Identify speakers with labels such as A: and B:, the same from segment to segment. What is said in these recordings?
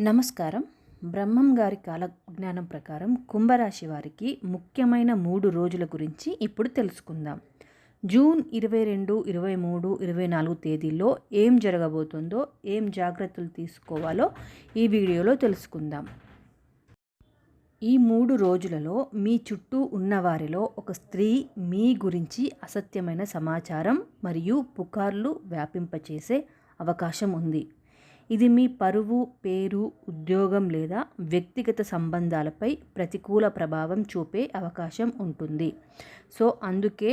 A: నమస్కారం. బ్రహ్మం గారి కాలజ్ఞానం ప్రకారం కుంభరాశి వారికి ముఖ్యమైన మూడు రోజుల గురించి ఇప్పుడు తెలుసుకుందాం. జూన్ ఇరవై రెండు ఇరవై మూడు ఇరవై నాలుగు తేదీల్లో ఏం జరగబోతుందో ఏం జాగ్రత్తలు తీసుకోవాలో ఈ వీడియోలో తెలుసుకుందాం. ఈ మూడు రోజులలో మీ చుట్టూ ఉన్నవారిలో ఒక స్త్రీ మీ గురించి అసత్యమైన సమాచారం మరియు పుకార్లు వ్యాపింపచేసే అవకాశం ఉంది. ఇది మీ పరువు పేరు ఉద్యోగం లేదా వ్యక్తిగత సంబంధాలపై ప్రతికూల ప్రభావం చూపే అవకాశం ఉంటుంది. సో అందుకే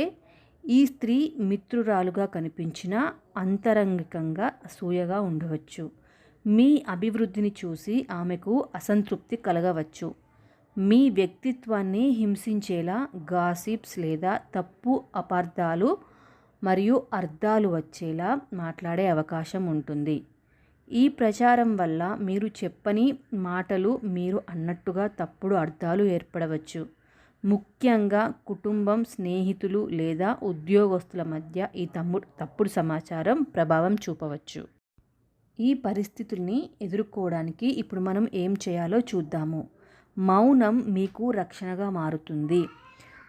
A: ఈ స్త్రీ మిత్రురాలుగా కనిపించినా అంతరంగికంగా సూయగా ఉండవచ్చు. మీ అభివృద్ధిని చూసి ఆమెకు అసంతృప్తి కలగవచ్చు. మీ వ్యక్తిత్వాన్ని హింసించేలా గాసిప్స్ లేదా తప్పు అపార్థాలు మరియు అర్థాలు వచ్చేలా మాట్లాడే అవకాశం ఉంటుంది. ఈ ప్రచారం వల్ల మీరు చెప్పని మాటలు మీరు అన్నట్టుగా తప్పుడు అర్థాలు ఏర్పడవచ్చు. ముఖ్యంగా కుటుంబం స్నేహితులు లేదా ఉద్యోగస్తుల మధ్య ఈ తమ్ముడు తప్పుడు సమాచారం ప్రభావం చూపవచ్చు. ఈ పరిస్థితుల్ని ఎదుర్కోవడానికి ఇప్పుడు మనం ఏం చేయాలో చూద్దాము. మౌనం మీకు రక్షణగా మారుతుంది.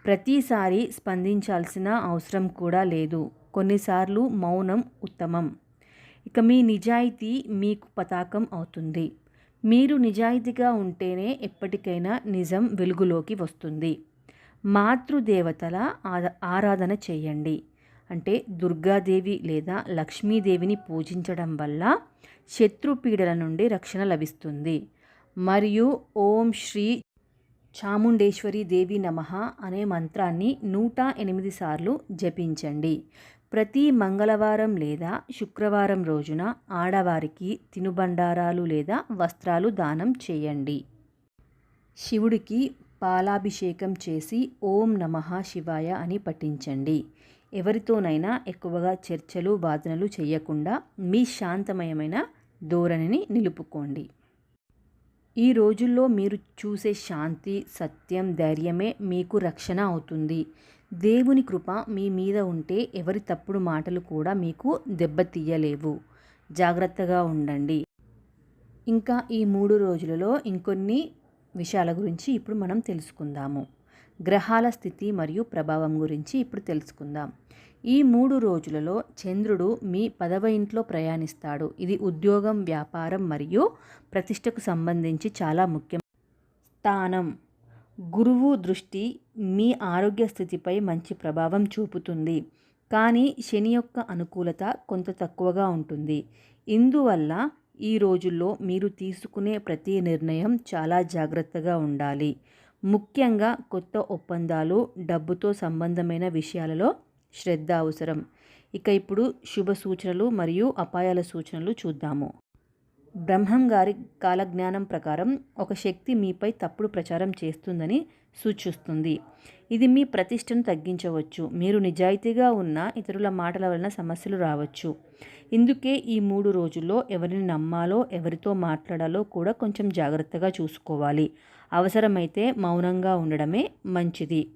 A: ప్రతిసారి స్పందించాల్సిన అవసరం కూడా లేదు. కొన్నిసార్లు మౌనం ఉత్తమం. ఇక మీ నిజాయితీ మీకు పతాకం అవుతుంది. మీరు నిజాయితీగా ఉంటేనే ఎప్పటికైనా నిజం వెలుగులోకి వస్తుంది. మాతృదేవతల ఆరాధన చేయండి. అంటే దుర్గాదేవి లేదా లక్ష్మీదేవిని పూజించడం వల్ల శత్రుపీడల నుండి రక్షణ లభిస్తుంది. మరియు ఓం శ్రీ చాముండేశ్వరి దేవి నమ అనే మంత్రాన్ని నూట ఎనిమిది సార్లు జపించండి. ప్రతి మంగళవారం లేదా శుక్రవారం రోజున ఆడవారికి తినుబండారాలు లేదా వస్త్రాలు దానం చేయండి. శివుడికి పాలాభిషేకం చేసి ఓం నమ శివాయ అని పఠించండి. ఎవరితోనైనా ఎక్కువగా చర్చలు వాదనలు చేయకుండా మీ శాంతమయమైన ధోరణిని నిలుపుకోండి. ఈ రోజుల్లో మీరు చూసే శాంతి సత్యం ధైర్యమే మీకు రక్షణ అవుతుంది. దేవుని కృప మీ మీద ఉంటే ఎవరి తప్పుడు మాటలు కూడా మీకు దెబ్బతీయలేవు. జాగ్రత్తగా ఉండండి. ఇంకా ఈ మూడు రోజులలో ఇంకొన్ని విషయాల గురించి ఇప్పుడు మనం తెలుసుకుందాము. గ్రహాల స్థితి మరియు ప్రభావం గురించి ఇప్పుడు తెలుసుకుందాం. ఈ మూడు రోజులలో చంద్రుడు మీ పదవ ఇంట్లో ప్రయాణిస్తాడు. ఇది ఉద్యోగం వ్యాపారం మరియు ప్రతిష్టకు సంబంధించి చాలా ముఖ్యం. స్థానం. గురువు దృష్టి మీ ఆరోగ్య స్థితిపై మంచి ప్రభావం చూపుతుంది. కానీ శని యొక్క అనుకూలత కొంత తక్కువగా ఉంటుంది. ఇందువల్ల ఈ రోజుల్లో మీరు తీసుకునే ప్రతి నిర్ణయం చాలా జాగ్రత్తగా ఉండాలి. ముఖ్యంగా కొత్త ఒప్పందాలు డబ్బుతో సంబంధమైన విషయాలలో శ్రద్ధ అవసరం. ఇక ఇప్పుడు శుభ సూచనలు మరియు అపాయాల సూచనలు చూద్దాము. బ్రహ్మం గారి కాలజ్ఞానం ప్రకారం ఒక శక్తి మీపై తప్పుడు ప్రచారం చేస్తుందని సూచిస్తుంది. ఇది మీ ప్రతిష్టను తగ్గించవచ్చు. మీరు నిజాయితీగా ఉన్న ఇతరుల మాటల వలన సమస్యలు రావచ్చు. ఇందుకే ఈ మూడు రోజుల్లో ఎవరిని నమ్మాలో ఎవరితో మాట్లాడాలో కూడా కొంచెం జాగ్రత్తగా చూసుకోవాలి. అవసరమైతే మౌనంగా ఉండడమే మంచిది.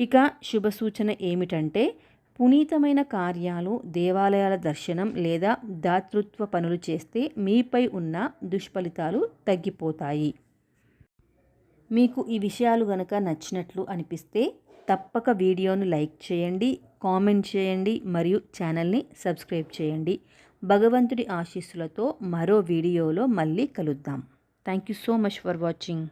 A: ఇక శుభ సూచన ఏమిటంటే పునీతమైన కార్యాలు దేవాలయాల దర్శనం లేదా దాతృత్వ పనులు చేస్తే మీపై ఉన్న దుష్ఫలితాలు తగ్గిపోతాయి. మీకు ఈ విషయాలు గనక నచ్చినట్లు అనిపిస్తే తప్పక వీడియోను లైక్ చేయండి కామెంట్ చేయండి మరియు ఛానల్ని సబ్స్క్రైబ్ చేయండి. భగవంతుడి ఆశీస్సులతో మరో వీడియోలో మళ్ళీ కలుద్దాం. Thank you so much for watching.